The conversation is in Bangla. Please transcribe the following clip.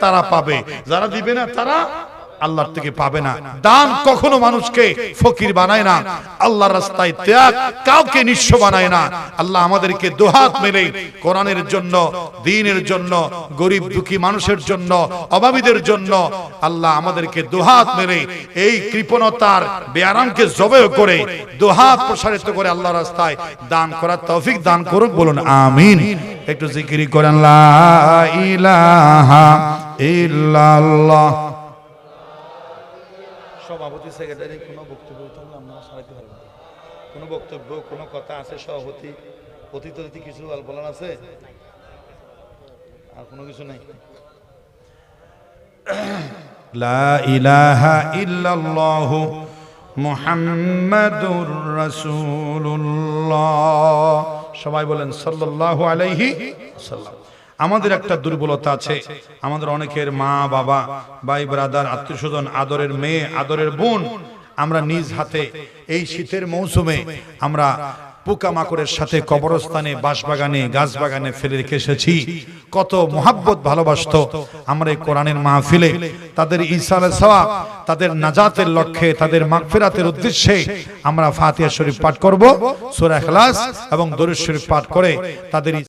তারা পাবে। যারা দিবে না, তারা আল্লাহর থেকে পাবে না। দান কখনো মানুষকে ফকির বানায় না। আল্লাহর রাস্তায় ত্যাগ কাউকে নিঃস্ব বানায় না। আল্লাহ আমাদেরকে দুহাত মেলে কোরআনের জন্য, দিনের জন্য, গরিব দুঃখী মানুষের জন্য, অভাবীদের জন্য আল্লাহ আমাদেরকে দুহাত মেলে এই কৃপণতার বেয়ারামকে জবে করে দুহাত প্রসারিত করে আল্লাহ রাস্তায় দান করার তৌফিক দান করুক। বলুন, আমিন। একটু জিকিরি করেন, লা ইল্লাল্লাহ। সভাপতি সেক্রেটারি কোনো বক্তব্য আপনারা সারাইতে পারবেন কোনো বক্তব্য কোনো কথা আছে সভাপতি অতীত কিছু আল বলার আছে? আর কোনো কিছু নাই। লা ইলাহা ইল্লাল্লাহ মুহাম্মাদুর রাসূলুল্লাহ। সবাই বলেন সাল্লাল্লাহু আলাইহি সাল্লাম আমাদের একটা দুর্বলতা আছে। আমাদের অনেকের মা বাবা ভাই ব্রাদার আত্মীয় স্বজন আদরের মেয়ে আদরের বোন আমরা নিজ হাতে এই শীতের মৌসুমে আমরা পোকামাকড়ের সাথে কবরস্থানে বাঁশবাগানে গাছ বাগানে ফেলে রেখে এসেছি। কত মোহাব্বত ভালোবাসতো আমরা এই কোরআনের মাহফিলে। তাদের ঈসা আলাইহিস তাদের নাজাতের লক্ষ্যে তাদের মাগফিরাতের উদ্দেশ্যে আমরা ফাতিহা শরীফ পাঠ করব সূরা ইখলাস এবং দরুদ শরীফ পাঠ করে তাদের